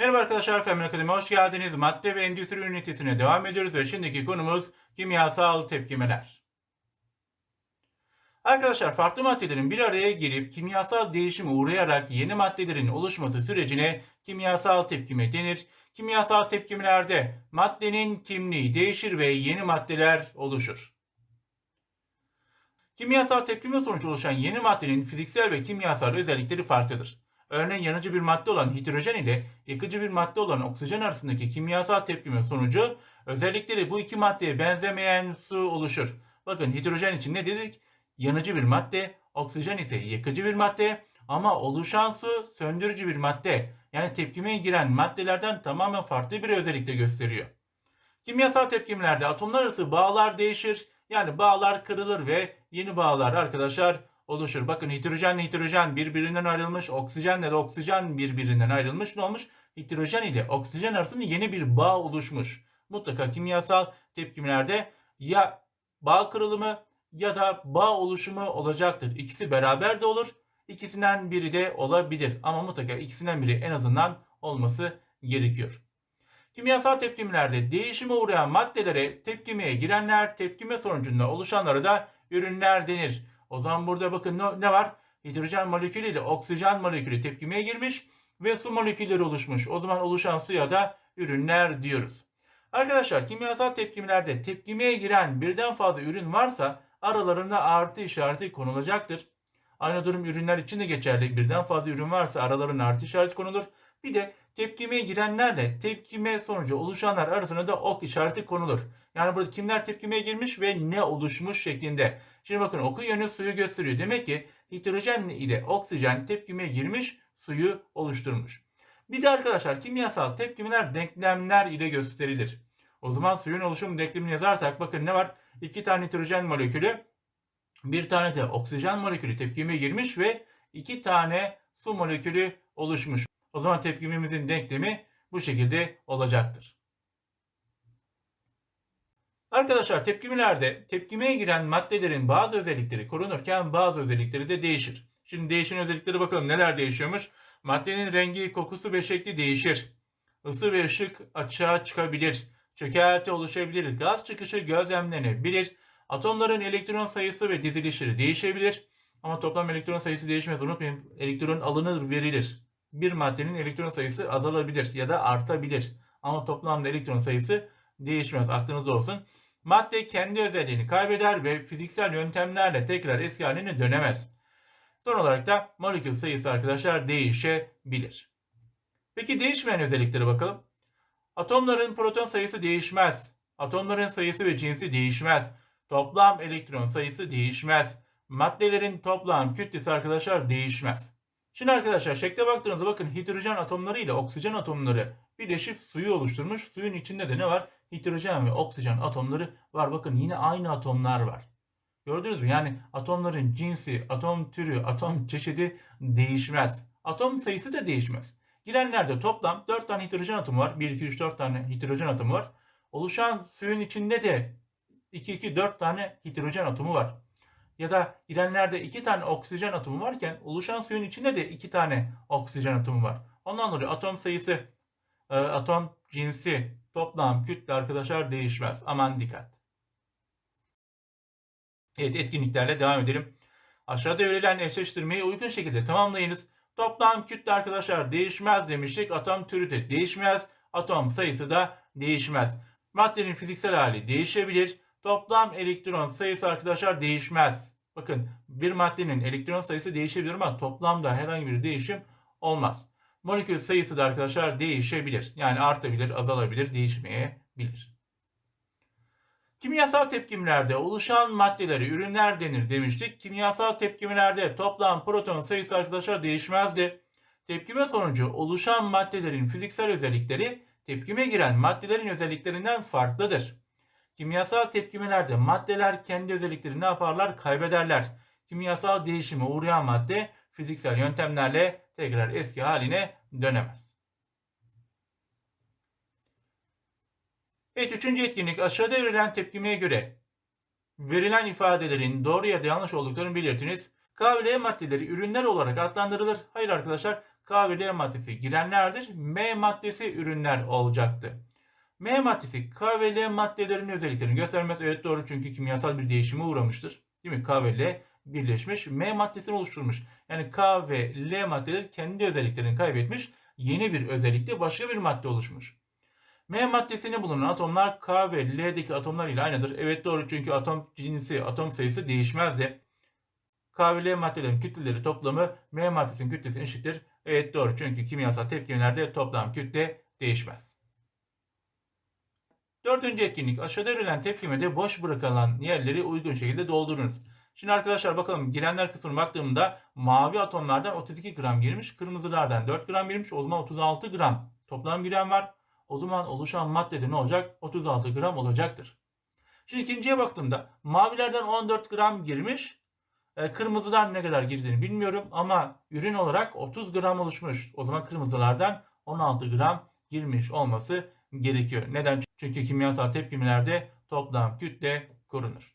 Merhaba arkadaşlar, Femin Akademi'ye hoş geldiniz. Madde ve endüstri ünitesine devam ediyoruz ve şimdiki konumuz kimyasal tepkimeler. Arkadaşlar farklı maddelerin bir araya gelip kimyasal değişime uğrayarak yeni maddelerin oluşması sürecine kimyasal tepkime denir. Kimyasal tepkimelerde maddenin kimliği değişir ve yeni maddeler oluşur. Kimyasal tepkime sonucu oluşan yeni maddenin fiziksel ve kimyasal özellikleri farklıdır. Örneğin yanıcı bir madde olan hidrojen ile yakıcı bir madde olan oksijen arasındaki kimyasal tepkime sonucu özellikleri bu iki maddeye benzemeyen su oluşur. Bakın hidrojen için ne dedik? Yanıcı bir madde, oksijen ise yakıcı bir madde ama oluşan su söndürücü bir madde. Yani tepkimeye giren maddelerden tamamen farklı bir özellikle gösteriyor. Kimyasal tepkimelerde atomlar arası bağlar değişir. Yani bağlar kırılır ve yeni bağlar arkadaşlar oluşur. Bakın hidrojenle hidrojen birbirinden ayrılmış, oksijenle de oksijen birbirinden ayrılmış. Ne olmuş? Hidrojen ile oksijen arasında yeni bir bağ oluşmuş. Mutlaka kimyasal tepkimelerde ya bağ kırılımı ya da bağ oluşumu olacaktır. İkisi beraber de olur. İkisinden biri de olabilir. Ama mutlaka ikisinden biri en azından olması gerekiyor. Kimyasal tepkimelerde değişime uğrayan maddelere tepkimeye girenler, tepkime sonucunda oluşanlara da ürünler denir. O zaman burada bakın ne var? Hidrojen molekülü ile oksijen molekülü tepkimeye girmiş ve su molekülleri oluşmuş. O zaman oluşan suya da ürünler diyoruz. Arkadaşlar kimyasal tepkimelerde tepkimeye giren birden fazla ürün varsa aralarında artı işareti konulacaktır. Aynı durum ürünler için de geçerli. Birden fazla ürün varsa aralarına artı işareti konulur. Bir de tepkimeye girenlerle tepkime sonucu oluşanlar arasında da ok işareti konulur. Yani burada kimler tepkimeye girmiş ve ne oluşmuş şeklinde. Şimdi bakın oku yönü suyu gösteriyor. Demek ki hidrojen ile oksijen tepkimeye girmiş suyu oluşturmuş. Bir de arkadaşlar kimyasal tepkimeler denklemler ile gösterilir. O zaman suyun oluşum denklemini yazarsak bakın ne var? İki tane hidrojen molekülü, bir tane de oksijen molekülü tepkimeye girmiş ve iki tane su molekülü oluşmuş. O zaman tepkimemizin denklemi bu şekilde olacaktır. Arkadaşlar tepkimelerde tepkimeye giren maddelerin bazı özellikleri korunurken bazı özellikleri de değişir. Şimdi değişen özellikleri bakalım neler değişiyormuş. Maddenin rengi, kokusu ve şekli değişir. Isı ve ışık açığa çıkabilir. Çökelti oluşabilir. Gaz çıkışı gözlemlenebilir. Atomların elektron sayısı ve dizilişleri değişebilir. Ama toplam elektron sayısı değişmez. Unutmayın elektron alınır verilir. Bir maddenin elektron sayısı azalabilir ya da artabilir. Ama toplamda elektron sayısı değişmez. Aklınızda olsun. Madde kendi özelliğini kaybeder ve fiziksel yöntemlerle tekrar eski haline dönemez. Son olarak da molekül sayısı arkadaşlar değişebilir. Peki değişmeyen özelliklere bakalım. Atomların proton sayısı değişmez. Atomların sayısı ve cinsi değişmez. Toplam elektron sayısı değişmez. Maddelerin toplam kütlesi arkadaşlar değişmez. Şimdi arkadaşlar şekle baktığınızda bakın hidrojen atomları ile oksijen atomları birleşip suyu oluşturmuş. Suyun içinde de ne var? Hidrojen ve oksijen atomları var. Bakın yine aynı atomlar var. Gördünüz mü? Yani atomların cinsi, atom türü, atom çeşidi değişmez. Atom sayısı da değişmez. Girenlerde toplam 4 tane hidrojen atomu var. 1, 2, 3, 4 tane hidrojen atomu var. Oluşan suyun içinde de 2, 2, 4 tane hidrojen atomu var. Ya da girenlerde 2 tane oksijen atomu varken oluşan suyun içinde de 2 tane oksijen atomu var. Ondan dolayı atom sayısı, e, atom cinsi, toplam kütle arkadaşlar değişmez. Aman dikkat. Evet etkinliklerle devam edelim. Aşağıda verilen eşleştirmeyi uygun şekilde tamamlayınız. Toplam kütle arkadaşlar değişmez demiştik. Atom türü de değişmez. Atom sayısı da değişmez. Maddenin fiziksel hali değişebilir. Toplam elektron sayısı arkadaşlar değişmez. Bakın bir maddenin elektron sayısı değişebilir ama toplamda herhangi bir değişim olmaz. Molekül sayısı da arkadaşlar değişebilir. Yani artabilir, azalabilir, değişmeyebilir. Kimyasal tepkimelerde oluşan maddeleri ürünler denir demiştik. Kimyasal tepkimelerde toplam proton sayısı arkadaşlar değişmezdi. Tepkime sonucu oluşan maddelerin fiziksel özellikleri tepkime giren maddelerin özelliklerinden farklıdır. Kimyasal tepkimelerde maddeler kendi özelliklerini ne yaparlar? Kaybederler. Kimyasal değişime uğrayan madde fiziksel yöntemlerle tekrar eski haline dönemez. Evet üçüncü etkinlik aşağıda verilen tepkimeye göre verilen ifadelerin doğru ya da yanlış olduklarını belirtiniz. K ve L maddeleri ürünler olarak adlandırılır. Hayır arkadaşlar K ve L maddesi girenlerdir. M maddesi ürünler olacaktı. M maddesi K ve L maddelerinin özelliklerini göstermez. Evet doğru çünkü kimyasal bir değişime uğramıştır. Değil mi? K ve L birleşmiş. M maddesini oluşturmuş. Yani K ve L maddeleri kendi özelliklerini kaybetmiş. Yeni bir özellikle başka bir madde oluşmuş. M maddesinde bulunan atomlar K ve L'deki atomlar ile aynıdır. Evet doğru çünkü atom cinsi, atom sayısı değişmezdi. K ve L maddelerin kütleleri toplamı M maddesinin kütlesine eşittir. Evet doğru çünkü kimyasal tepkimelerde toplam kütle değişmez. Dördüncü etkinlik aşağıda verilen tepkimede boş bırakılan yerleri uygun şekilde doldurunuz. Şimdi arkadaşlar bakalım girenler kısmına baktığımda mavi atomlardan 32 gram girmiş, kırmızılardan 4 gram girmiş. O zaman 36 gram toplam giren var. O zaman oluşan maddede ne olacak? 36 gram olacaktır. Şimdi ikinciye baktığımda mavilerden 14 gram girmiş. E, kırmızıdan ne kadar girdiğini bilmiyorum ama ürün olarak 30 gram oluşmuş. O zaman kırmızılardan 16 gram girmiş olması gerekiyor. Neden? Çünkü kimyasal tepkimelerde toplam kütle korunur.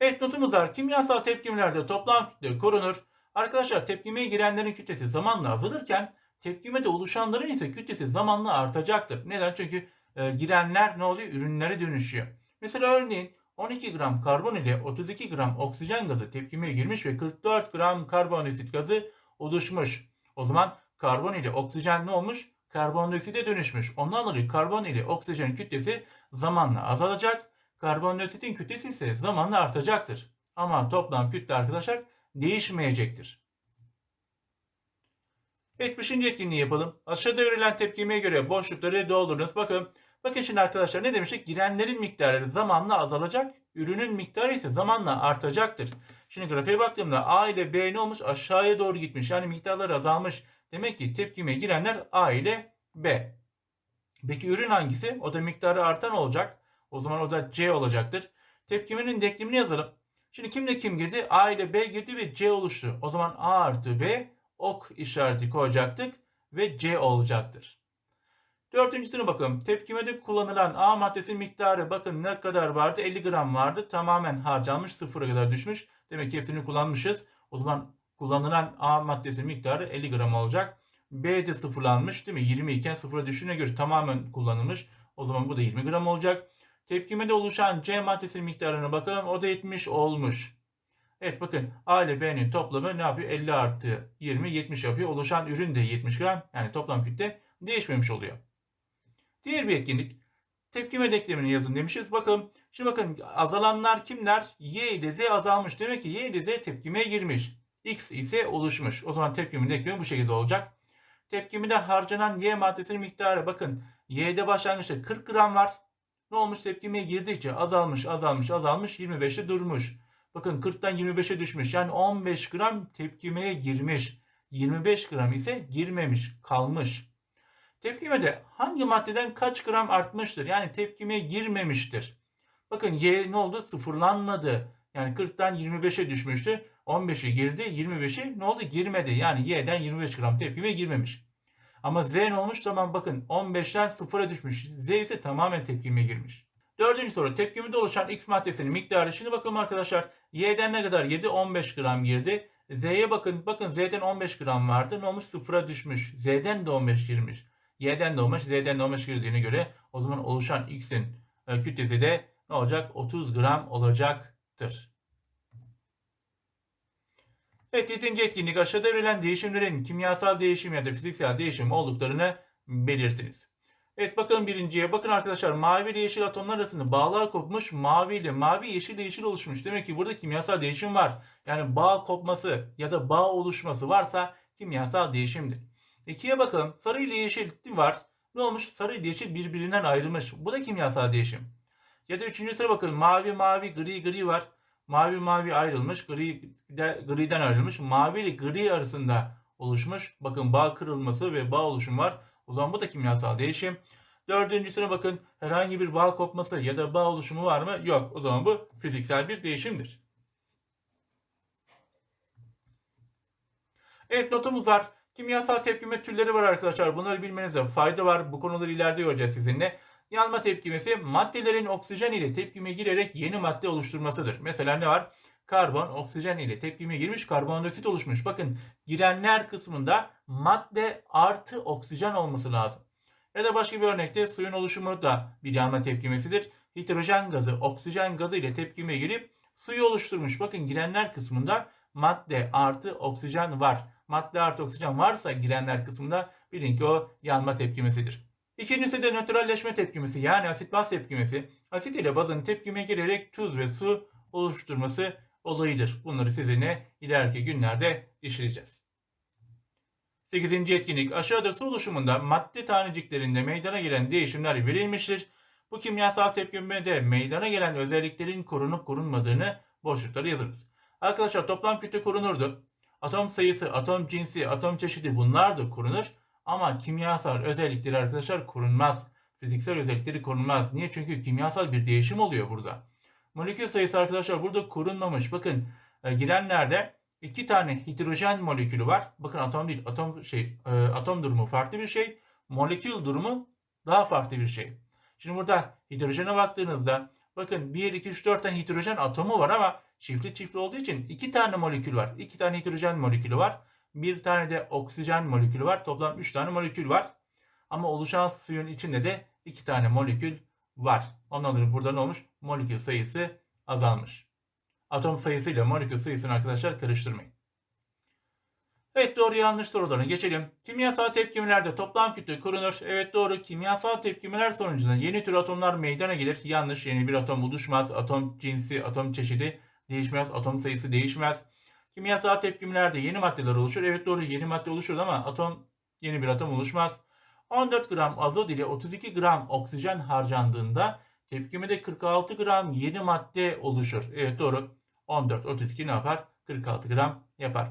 Evet notumuz var. Kimyasal tepkimelerde toplam kütle korunur. Arkadaşlar tepkimeye girenlerin kütlesi zamanla azalırken tepkimede oluşanların ise kütlesi zamanla artacaktır. Neden? Çünkü e, girenler ne oluyor? Ürünlere dönüşüyor. Mesela örneğin 12 gram karbon ile 32 gram oksijen gazı tepkimeye girmiş ve 44 gram karbondioksit gazı oluşmuş. O zaman karbon ile oksijen ne olmuş? Karbondioksite dönüşmüş. Ondan dolayı karbon ile oksijenin kütlesi zamanla azalacak. Karbondioksitin kütlesi ise zamanla artacaktır. Ama toplam kütle arkadaşlar değişmeyecektir. Evet 5. etkinliği yapalım. Aşağıda verilen tepkimeye göre boşlukları doldurunuz. Bakın Bakın şimdi arkadaşlar ne demiştik? Girenlerin miktarı zamanla azalacak. Ürünün miktarı ise zamanla artacaktır. Şimdi grafiğe baktığımda A ile B ne olmuş? Aşağıya doğru gitmiş. Yani miktarları azalmış. Demek ki tepkime girenler A ile B. Peki ürün hangisi? O da miktarı artan olacak. O zaman o da C olacaktır. Tepkimenin denklemini yazalım. Şimdi kimle kim girdi? A ile B girdi ve C oluştu. O zaman A artı B ok işareti koyacaktık ve C olacaktır. Dördüncüsüne bakalım. Tepkimede kullanılan A maddesi miktarı bakın ne kadar vardı? 50 gram vardı. Tamamen harcanmış. Sıfıra kadar düşmüş. Demek ki hepsini kullanmışız. O zaman kullanılan A maddesi miktarı 50 gram olacak. B de sıfırlanmış değil mi? 20 iken sıfıra düştüğüne göre tamamen kullanılmış. O zaman bu da 20 gram olacak. Tepkimede oluşan C maddesinin miktarına bakalım. O da 70 olmuş. Evet bakın A ile B'nin toplamı ne yapıyor? 50 artı 20 70 yapıyor. Oluşan ürün de 70 gram. Yani toplam kütle değişmemiş oluyor. Diğer bir etkinlik. Tepkime denklemini yazın demişiz. Bakın şimdi bakın azalanlar kimler? Y ile Z azalmış. Demek ki Y ile Z tepkimeye girmiş. X ise oluşmuş. O zaman tepkimin denklemi bu şekilde olacak. Tepkimide harcanan Y maddesinin miktarı bakın Y'de başlangıçta 40 gram var. Ne olmuş tepkimeye girdikçe azalmış azalmış azalmış 25'te durmuş. Bakın 40'tan 25'e düşmüş. Yani 15 gram tepkimeye girmiş. 25 gram ise girmemiş kalmış. Tepkimede hangi maddeden kaç gram artmıştır? Yani tepkimeye girmemiştir. Bakın Y ne oldu? Sıfırlanmadı. Yani 40'tan 25'e düşmüştü. 15'i girdi. 25'i ne oldu? Girmedi. Yani Y'den 25 gram tepkime girmemiş. Ama Z ne olmuş? Tamam bakın 15'ten 0'a düşmüş. Z ise tamamen tepkime girmiş. Dördüncü soru. Tepkimede oluşan X maddesinin miktarı. Şimdi bakalım arkadaşlar. Y'den ne kadar girdi? 15 gram girdi. Z'ye bakın. Bakın Z'den 15 gram vardı. Ne olmuş? 0'a düşmüş. Z'den de 15 girmiş. Y'den doğmuş, Z'den doğmuş girdiğine göre o zaman oluşan X'in e, kütlesi de ne olacak? 30 gram olacaktır. Evet 7. etkinlik aşağıda verilen değişimlerin kimyasal değişim ya da fiziksel değişim olduklarını belirtiniz. Evet bakın birinciye. Bakın arkadaşlar mavi ile yeşil atomlar arasında bağlar kopmuş. Mavi ile mavi yeşil yeşil oluşmuş. Demek ki burada kimyasal değişim var. Yani bağ kopması ya da bağ oluşması varsa kimyasal değişimdir. İkiye bakalım. Sarı ile yeşil var. Ne olmuş? Sarı ile yeşil birbirinden ayrılmış. Bu da kimyasal değişim. Ya da üçüncü sıra bakalım. Mavi mavi gri gri var. Mavi mavi ayrılmış. Gri de, griden ayrılmış. Mavi ile gri arasında oluşmuş. Bakın bağ kırılması ve bağ oluşum var. O zaman bu da kimyasal değişim. Dördüncüsüne bakın herhangi bir bağ kopması ya da bağ oluşumu var mı? Yok. O zaman bu fiziksel bir değişimdir. Evet notumuz var. Kimyasal tepkime türleri var arkadaşlar. Bunları bilmenize fayda var. Bu konuları ileride göreceğiz sizinle. Yanma tepkimesi maddelerin oksijen ile tepkime girerek yeni madde oluşturmasıdır. Mesela ne var? karbon oksijen ile tepkime girmiş karbondioksit oluşmuş. Bakın girenler kısmında madde artı oksijen olması lazım. Ya da başka bir örnekte suyun oluşumu da bir yanma tepkimesidir. Hidrojen gazı oksijen gazı ile tepkime girip suyu oluşturmuş. Bakın girenler kısmında madde artı oksijen var. Madde artı oksijen varsa girenler kısmında bilin ki o yanma tepkimesidir. İkincisi de nötralleşme tepkimesi yani asit baz tepkimesi. Asit ile bazın tepkime girerek tuz ve su oluşturması olayıdır. Bunları sizinle ileriki günlerde işleyeceğiz. 8. etkinlik aşağıda su oluşumunda madde taneciklerinde meydana gelen değişimler verilmiştir. Bu kimyasal tepkimede meydana gelen özelliklerin korunup korunmadığını boşluklara yazınız. Arkadaşlar toplam kütle korunurdu. Atom sayısı, atom cinsi, atom çeşidi bunlar da korunur. Ama kimyasal özellikleri arkadaşlar korunmaz. Fiziksel özellikleri korunmaz. Niye? Çünkü kimyasal bir değişim oluyor burada. Molekül sayısı arkadaşlar burada korunmamış. Bakın e, girenlerde iki tane hidrojen molekülü var. Bakın atom değil, atom şey, e, atom durumu farklı bir şey. Molekül durumu daha farklı bir şey. Şimdi burada hidrojene baktığınızda bakın 1, 2, 3, 4 tane hidrojen atomu var ama çiftli çiftli olduğu için iki tane molekül var. İki tane hidrojen molekülü var. Bir tane de oksijen molekülü var. Toplam 3 tane molekül var. Ama oluşan suyun içinde de 2 tane molekül var. Ondan dolayı burada ne olmuş? Molekül sayısı azalmış. Atom sayısıyla molekül sayısını arkadaşlar karıştırmayın. Evet doğru yanlış sorularına geçelim. Kimyasal tepkimelerde toplam kütle korunur. Evet doğru. Kimyasal tepkimeler sonucunda yeni tür atomlar meydana gelir. Yanlış. Yeni bir atom oluşmaz. Atom cinsi, atom çeşidi değişmez. Atom sayısı değişmez. Kimyasal tepkimelerde yeni maddeler oluşur. Evet doğru yeni madde oluşur ama atom yeni bir atom oluşmaz. 14 gram azot ile 32 gram oksijen harcandığında tepkimede 46 gram yeni madde oluşur. Evet doğru. 14, 32 ne yapar? 46 gram yapar.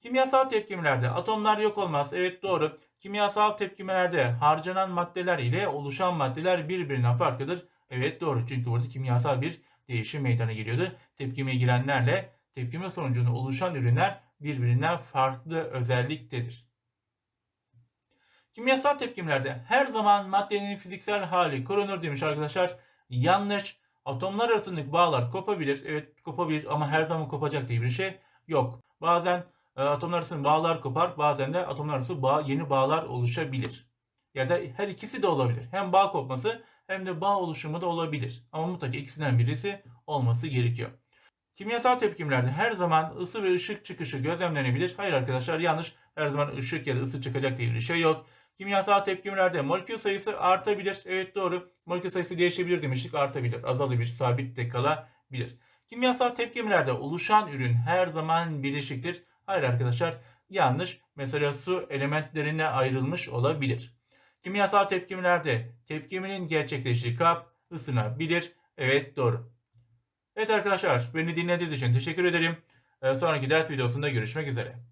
Kimyasal tepkimelerde atomlar yok olmaz. Evet doğru. Kimyasal tepkimelerde harcanan maddeler ile oluşan maddeler birbirinden farklıdır. Evet doğru. Çünkü burada kimyasal bir değişim meydana geliyordu. Tepkimeye girenlerle tepkime sonucunda oluşan ürünler birbirinden farklı özelliktedir. Kimyasal tepkimelerde her zaman maddenin fiziksel hali korunur demiş arkadaşlar. Yanlış. Atomlar arasındaki bağlar kopabilir. Evet kopabilir ama her zaman kopacak diye bir şey yok. Bazen e, atomlar arasında bağlar kopar. Bazen de atomlar arası bağ, yeni bağlar oluşabilir. Ya da her ikisi de olabilir. Hem bağ kopması hem de bağ oluşumu da olabilir. Ama mutlaka ikisinden birisi olması gerekiyor. Kimyasal tepkimlerde her zaman ısı ve ışık çıkışı gözlemlenebilir. Hayır arkadaşlar yanlış. Her zaman ışık ya da ısı çıkacak diye bir şey yok. Kimyasal tepkimlerde molekül sayısı artabilir. Evet doğru. Molekül sayısı değişebilir demiştik. Artabilir, azalabilir, sabit de kalabilir. Kimyasal tepkimlerde oluşan ürün her zaman bileşiktir. Hayır arkadaşlar yanlış. Mesela su elementlerine ayrılmış olabilir. Kimyasal tepkimlerde tepkiminin gerçekleştiği kap ısınabilir. Evet doğru. Evet arkadaşlar beni dinlediğiniz için teşekkür ederim. Sonraki ders videosunda görüşmek üzere.